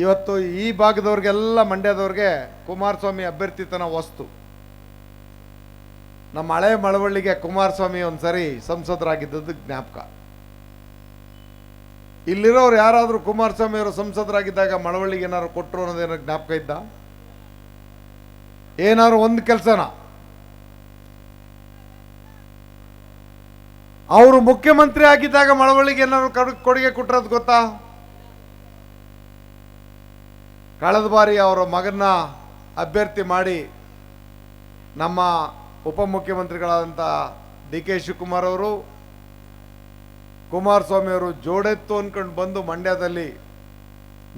ಇವತ್ತು ಈ ಭಾಗದವ್ರಿಗೆಲ್ಲ ಮಂಡ್ಯದವ್ರಿಗೆ ಕುಮಾರಸ್ವಾಮಿ ಅಭ್ಯರ್ಥಿತನ ವಸ್ತು. ನಮ್ಮ ಹಳೆ ಮಳವಳ್ಳಿಗೆ ಕುಮಾರಸ್ವಾಮಿ ಒಂದ್ಸರಿ ಸಂಸದರಾಗಿದ್ದದ್ದು ಜ್ಞಾಪಕ. ಇಲ್ಲಿರೋರು ಯಾರಾದರೂ ಕುಮಾರಸ್ವಾಮಿ ಅವರು ಸಂಸದರಾಗಿದ್ದಾಗ ಮಳವಳ್ಳಿಗೆ ಏನಾದ್ರು ಕೊಟ್ಟರು ಅನ್ನೋದೇನೋ ಜ್ಞಾಪಕ ಇದ್ದ? ಏನಾದ್ರು ಒಂದು ಕೆಲಸನ? ಅವರು ಮುಖ್ಯಮಂತ್ರಿ ಆಗಿದ್ದಾಗ ಮಳವಳ್ಳಿಗೆ ಏನಾದ್ರು ಕಡು- ಕೊಡುಗೆ ಕೊಟ್ಟಿರೋದು ಗೊತ್ತಾ? ಕಳೆದ ಬಾರಿ ಅವರ ಮಗನ್ನ ಅಭ್ಯರ್ಥಿ ಮಾಡಿ ನಮ್ಮ ಉಪಮುಖ್ಯಮಂತ್ರಿಗಳಾದಂಥ ಡಿ ಕೆ ಶಿವಕುಮಾರ್ ಅವರು ಕುಮಾರಸ್ವಾಮಿ ಅವರು ಜೋಡೆತ್ತು ಅಂದ್ಕೊಂಡು ಬಂದು ಮಂಡ್ಯದಲ್ಲಿ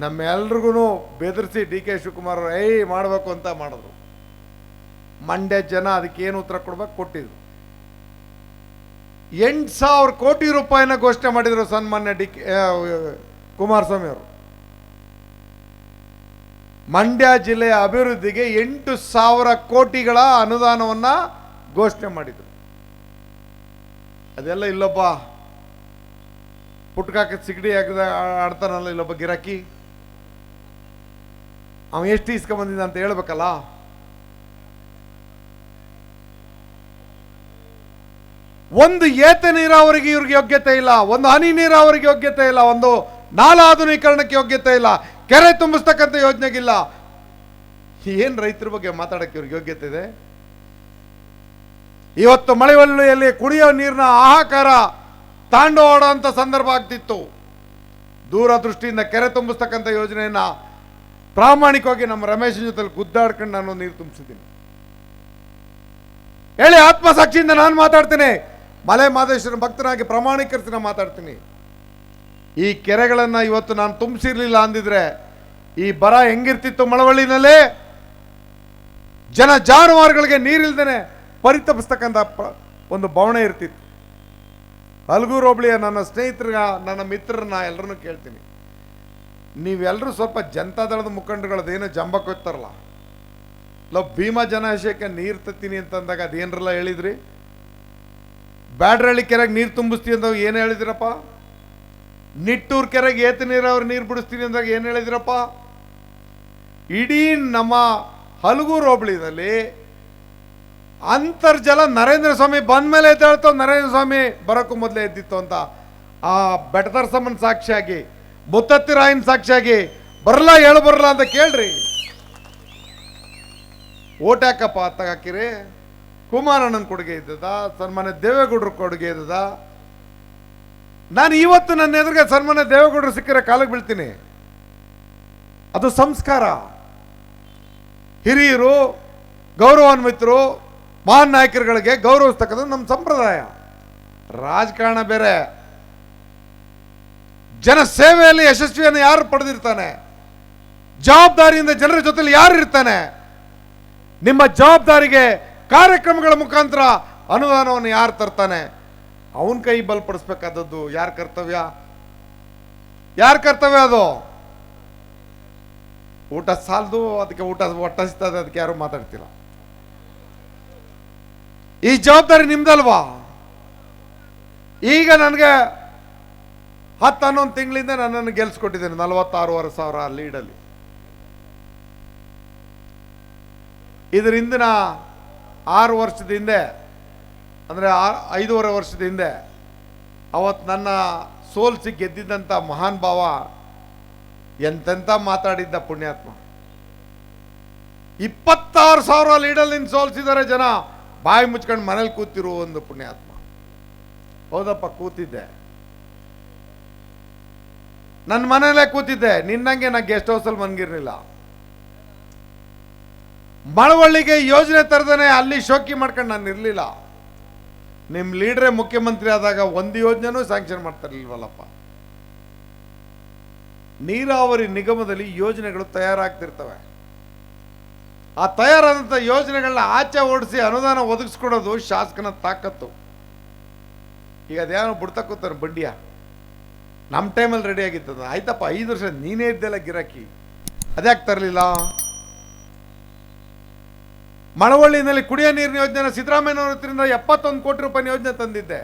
ನಮ್ಮೆಲ್ರಿಗೂ ಬೆದರಿಸಿ ಡಿ ಕೆ ಶಿವಕುಮಾರ್ ಅವರು, ಏಯ್, ಮಾಡಬೇಕು ಅಂತ ಮಾಡಿದ್ರು. ಮಂಡ್ಯ ಜನ ಅದಕ್ಕೇನು ಉತ್ತರ ಕೊಡ್ಬೇಕು ಕೊಟ್ಟಿದ್ರು. ಎಂಟು ಸಾವಿರ ಕೋಟಿ ರೂಪಾಯಿನ ಘೋಷಣೆ ಮಾಡಿದರು ಸನ್ಮಾನ್ಯ ಡಿ ಕೆ ಕುಮಾರಸ್ವಾಮಿ ಅವರು. ಮಂಡ್ಯ ಜಿಲ್ಲೆಯ ಅಭಿವೃದ್ಧಿಗೆ ಎಂಟು ಸಾವಿರ ಕೋಟಿಗಳ ಅನುದಾನವನ್ನ ಘೋಷಣೆ ಮಾಡಿದ್ರು. ಅದೆಲ್ಲ ಇಲ್ಲೊಬ್ಬ ಪುಟ್ಕಾಕ ಸಿಗಡಿ ಹಾಕಿದ ಆಡ್ತಾನಲ್ಲ ಇಲ್ಲೊಬ್ಬ ಗಿರಾಕಿ. ಅವ ಎಷ್ಟು ಇಸ್ಕೊಂಬಂದಿದ್ದ ಅಂತ ಹೇಳ್ಬೇಕಲ್ಲ? ಒಂದು ಏತ ನೀರಾವರಿಗೆ ಇವ್ರಿಗೆ ಯೋಗ್ಯತೆ ಇಲ್ಲ, ಒಂದು ಹನಿ ನೀರಾವರಿಗೆ ಯೋಗ್ಯತೆ ಇಲ್ಲ, ಒಂದು ನಾಲಾ ಆಧುನೀಕರಣಕ್ಕೆ ಯೋಗ್ಯತೆ ಇಲ್ಲ. ಕೆರೆ ತುಂಬಿಸ್ತಕ್ಕಂಥ ಯೋಜನೆಗಿಲ್ಲ. ಏನ್ ರೈತರ ಬಗ್ಗೆ ಮಾತಾಡಕ್ಕೆ ಇವ್ರಿಗೆ ಯೋಗ್ಯತೆ ಇದೆ? ಇವತ್ತು ಮಳೆವಳ್ಳಿಯಲ್ಲಿ ಕುಡಿಯೋ ನೀರಿನ ಹಾಹಾಕಾರ ತಾಂಡವಾಡುವಂಥ ಸಂದರ್ಭ ಆಗ್ತಿತ್ತು. ದೂರದೃಷ್ಟಿಯಿಂದ ಕೆರೆ ತುಂಬಿಸ್ತಕ್ಕಂಥ ಯೋಜನೆಯನ್ನ ಪ್ರಾಮಾಣಿಕವಾಗಿ ನಮ್ಮ ರಮೇಶ್ ಜೊತೆ ಗುದ್ದಾಡ್ಕೊಂಡು ನಾನು ನೀರು ತುಂಬಿಸಿದ್ದೀನಿ. ಹೇಳಿ ಆತ್ಮಸಾಕ್ಷಿಯಿಂದ ನಾನು ಮಾತಾಡ್ತೀನಿ. ಮಲೆ ಮಾದೇಶ್ವರನ ಭಕ್ತನಾಗಿ ಪ್ರಮಾಣೀಕರಿಸಿ ನಾನು ಮಾತಾಡ್ತೀನಿ. ಈ ಕೆರೆಗಳನ್ನು ಇವತ್ತು ನಾನು ತುಂಬಿಸಿರ್ಲಿಲ್ಲ ಅಂದಿದ್ರೆ ಈ ಬರ ಹೆಂಗಿರ್ತಿತ್ತು ಮಳವಳ್ಳಿನಲ್ಲೇ? ಜನ ಜಾನುವಾರುಗಳಿಗೆ ನೀರಿಲ್ದೇನೆ ಪರಿತಪಿಸ್ತಕ್ಕಂಥ ಒಂದು ಭಾವನೆ ಇರ್ತಿತ್ತು. ಹಲಗೂರು ಹೋಬಳಿಯ ನನ್ನ ಸ್ನೇಹಿತರ ನನ್ನ ಮಿತ್ರರನ್ನ ಎಲ್ಲರನ್ನೂ ಕೇಳ್ತೀನಿ. ನೀವೆಲ್ಲರೂ ಸ್ವಲ್ಪ ಜನತಾದಳದ ಮುಖಂಡಗಳದೇನೋ ಜಂಬ ಕೊತ್ತಾರಲ್ಲ ಲವ್ ಭೀಮಾ ಜನಾಶಯಕ್ಕೆ ನೀರು ತತ್ತೀನಿ ಅಂತಂದಾಗ ಅದೇನರಲ್ಲ ಹೇಳಿದ್ರಿ? ಬ್ಯಾಡ್ರಳ್ಳಿ ಕೆರೆಗೆ ನೀರು ತುಂಬಿಸ್ತೀವಿ ಅಂದಾಗ ಏನು ಹೇಳಿದಿರಪ್ಪ? ನಿಟ್ಟೂರ್ ಕೆರೆಗೆ ಏತ ನೀರಾವರಿ ನೀರು ಬಿಡಿಸ್ತೀನಿ ಅಂದಾಗ ಏನು ಹೇಳಿದಿರಪ್ಪ? ಇಡೀ ನಮ್ಮ ಹಲಗೂರು ಹೋಬಳಿನಲ್ಲಿ ಅಂತರ್ಜಲ ನರೇಂದ್ರ ಸ್ವಾಮಿ ಬಂದ ಮೇಲೆ ಎದ್ದೇಳ್ತು ನರೇಂದ್ರ ಸ್ವಾಮಿ ಬರೋಕ್ಕೂ ಮೊದಲೇ ಎದ್ದಿತ್ತು ಅಂತ. ಆ ಬೆಟದರ್ಸಮ್ಮನ ಸಾಕ್ಷಿಯಾಗಿ, ಮುತ್ತತ್ತಿ ರಾಯನ್ ಸಾಕ್ಷಿಯಾಗಿ ಬರಲ್ಲ ಹೇಳು ಬರಲ್ಲ ಅಂತ ಕೇಳ್ರಿ. ಓಟ್ ಯಾಕಪ್ಪ ತಗಾಕಿರಿ ಕುಮಾರಣ್ಣನ ಕೊಡುಗೆ ಇದ್ದದ, ಸನ್ಮಾನ್ಯ ದೇವೇಗೌಡರ ಕೊಡುಗೆ ಇದ್ದದ ನಾನು ಇವತ್ತು ನನ್ನ ಎದುರಿಗೆ ಸನ್ಮಾನ ದೇವೇಗೌಡರು ಸಿಕ್ಕರೆ ಕಾಲಕ್ಕೆ ಬೀಳ್ತೀನಿ. ಅದು ಸಂಸ್ಕಾರ. ಹಿರಿಯರು, ಗೌರವಾನ್ವಿತರು, ಮಹಾನ್ ನಾಯಕರುಗಳಿಗೆ ಗೌರವಿಸ್ತಕ್ಕಂಥ ನಮ್ಮ ಸಂಪ್ರದಾಯ. ರಾಜಕಾರಣ ಬೇರೆ. ಜನ ಸೇವೆಯಲ್ಲಿ ಯಶಸ್ವಿಯನ್ನು ಯಾರು ಪಡೆದಿರ್ತಾನೆ? ಜವಾಬ್ದಾರಿಯಿಂದ ಜನರ ಜೊತೆಲಿ ಯಾರು ಇರ್ತಾನೆ? ನಿಮ್ಮ ಜವಾಬ್ದಾರಿಗೆ ಕಾರ್ಯಕ್ರಮಗಳ ಮುಖಾಂತರ ಅನುದಾನವನ್ನು ಯಾರು ತರ್ತಾನೆ? ಅವನ ಕೈ ಬಲಪಡಿಸ್ಬೇಕಾದದ್ದು ಯಾರ ಕರ್ತವ್ಯ? ಯಾರ ಕರ್ತವ್ಯ ಅದು? ಊಟ ಸಾಲದು, ಅದಕ್ಕೆ ಊಟ ಒಟ್ಟ ಸಿಗ್ತದೆ ಅದಕ್ಕೆ ಯಾರು ಮಾತಾಡ್ತಿಲ್ಲ. ಈ ಜವಾಬ್ದಾರಿ ನಿಮ್ದಲ್ವಾ? ಈಗ ನನಗೆ ಹತ್ತು ಹನ್ನೊಂದು ತಿಂಗಳಿಂದ ನನ್ನನ್ನು ಗೆಲ್ಸ್ಕೊಟ್ಟಿದ್ದೇನೆ ನಲವತ್ತಾರೂವರೆ ಸಾವಿರ ಲೀಡಲ್ಲಿ. ಇದರಿಂದ ಆರು ವರ್ಷದ ಹಿಂದೆ ಅಂದರೆ ಆ ಐದೂವರೆ ವರ್ಷದ ಹಿಂದೆ ಅವತ್ತು ನನ್ನ ಸೋಲ್ಸಿ ಗೆದ್ದಿದ್ದಂಥ ಮಹಾನ್ ಭಾವ ಎಂತೆಂಥ ಮಾತಾಡಿದ್ದ ಪುಣ್ಯಾತ್ಮ. ಇಪ್ಪತ್ತಾರು ಸಾವಿರ ಲೀಡಲ್ಲಿ ನಿನ್ನ ಸೋಲ್ಸಿದ್ದಾರೆ ಜನ, ಬಾಯಿ ಮುಚ್ಕೊಂಡು ಮನೇಲಿ ಕೂತಿರು ಒಂದು ಪುಣ್ಯಾತ್ಮ. ಹೌದಪ್ಪ, ಕೂತಿದ್ದೆ. ನನ್ನ ಮನೇಲೇ ಕೂತಿದ್ದೆ, ನಿನ್ನಂಗೆ ನಾ ಗೆಸ್ಟ್ ಹೌಸಲ್ಲಿ ಮನ್ಗಿರ್ಲಿಲ್ಲ. ಮಳವಳ್ಳಿಗೆ ಯೋಜನೆ ತರದೇ ಅಲ್ಲಿ ಶೋಕಿ ಮಾಡ್ಕೊಂಡು ನಾನು ಇರಲಿಲ್ಲ. ನಿಮ್ಮ ಲೀಡ್ರೇ ಮುಖ್ಯಮಂತ್ರಿ ಆದಾಗ ಒಂದು ಯೋಜನೆನೂ ಸ್ಯಾಂಕ್ಷನ್ ಮಾಡ್ತಾರಿಲ್ವಲ್ಲಪ್ಪ ನೀರಾವರಿ ನಿಗಮದಲ್ಲಿ ಯೋಜನೆಗಳು ತಯಾರಾಗ್ತಿರ್ತವೆ. ಆ ತಯಾರಾದಂಥ ಯೋಜನೆಗಳನ್ನ ಆಚೆ ಓಡಿಸಿ ಅನುದಾನ ಒದಗಿಸ್ಕೊಡೋದು ಶಾಸಕನ ತಾಕತ್ತು. ಈಗ ಅದೇನೋ ಬಿಡ್ತಾ ಕೂತಾರೆ ಬಂಡಿಯ. ನಮ್ಮ ಟೈಮಲ್ಲಿ ರೆಡಿ ಆಗಿತ್ತದ. ಆಯ್ತಪ್ಪ, ಐದು ವರ್ಷ ನೀನೇ ಇದ್ದೆಲ್ಲ ಗಿರಾಕಿ. ಅದ್ಯಾಕೆ ತರಲಿಲ್ಲ? ಮಳವಳ್ಳಿನಲ್ಲಿ ಕುಡಿಯೋ ನೀರಿನ ಯೋಜನೆ ಸಿದ್ದರಾಮಯ್ಯನವರ ಹತ್ರದಿಂದ ಎಪ್ಪತ್ತೊಂದು ಕೋಟಿ ರೂಪಾಯಿ ಯೋಜನೆ ತಂದಿದ್ದೆ.